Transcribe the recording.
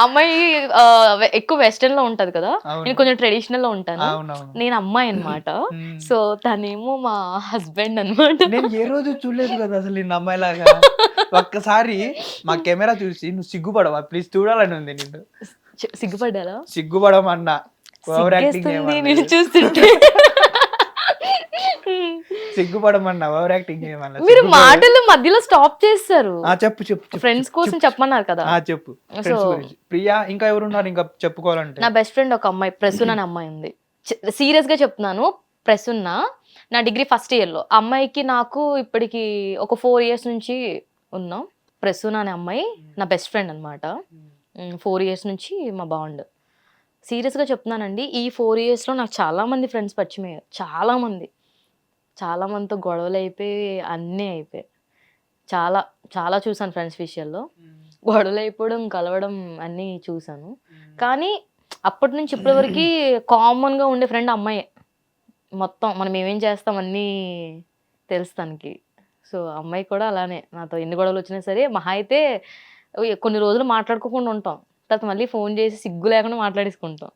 అమ్మాయి ఎక్కువ వెస్టర్న్లో ఉంటది కదా. నేను కొంచెం ట్రెడిషనల్లో ఉంటాను. నేను అమ్మాయి అన్నమాట. మ్మ్. సో తనేమో మా హస్బెండ్ అన్నమాట. నేను ఏ రోజు చూడలేదు కదా అసలు నిన్న అమ్మాయిలాగా? ఒక్కసారి మా కెమెరా చూసి నువ్వు సిగ్గుపడవా? ప్లీజ్ చూడాలని ఉంది నిన్ను. సిగ్గుపడ్డారా సిగ్గుపడమన్నా. నేను చూస్తుంటే. సిగ్గుపడమన్నా ఓవర్ యాక్టింగ్ చేయమన్నా. మీరు మాటలు మధ్యలో స్టాప్ చేస్తారు. ఆ, చెప్పు చెప్పు. ఫ్రెండ్స్ కోసం చెప్పమన్నారు కదా. ఆ, చెప్పు. ప్రియా ఇంకా ఎవరున్నారు? ఇంకా చెప్పుకోవాలంటే. నా బెస్ట్ ఫ్రెండ్ ఒక అమ్మాయి ప్రసూన్ అనే అమ్మాయి ఉంది. సీరియస్గా చెప్తున్నాను. ప్రసూన్న నా డిగ్రీ ఫస్ట్ ఇయర్లో. ఆ అమ్మాయికి నాకు ఇప్పటికి ఒక ఫోర్ ఇయర్స్ నుంచి ఉన్నాం ప్రసూన్ అనే అమ్మాయి నా బెస్ట్ ఫ్రెండ్ అనమాట ఫోర్ ఇయర్స్ నుంచి మా బాండ్ సీరియస్గా చెప్తున్నానండి. ఈ ఫోర్ ఇయర్స్లో నాకు చాలా మంది ఫ్రెండ్స్ పరిచయం అయ్యారు. చాలా మంది. చాలా మందితో గొడవలు అయిపోయి అన్నీ అయిపోయాయి. చాలా చాలా చూసాను ఫ్రెండ్స్ విషయాల్లో. గొడవలు అయిపోవడం కలవడం అన్నీ చూసాను కానీ అప్పటి నుంచి ఇప్పటి వరకు కామన్గా ఉండే ఫ్రెండ్ అమ్మాయే. మొత్తం మనం ఏమేం చేస్తాం అన్నీ తెలుసు తనకి. సో అమ్మాయి కూడా అలానే. నాతో ఎన్ని గొడవలు వచ్చినా సరే మహా అయితే కొన్ని రోజులు మాట్లాడుకోకుండా ఉంటాం. తర్వాత మళ్ళీ ఫోన్ చేసి సిగ్గు లేకుండా మాట్లాడేసుకుంటాం.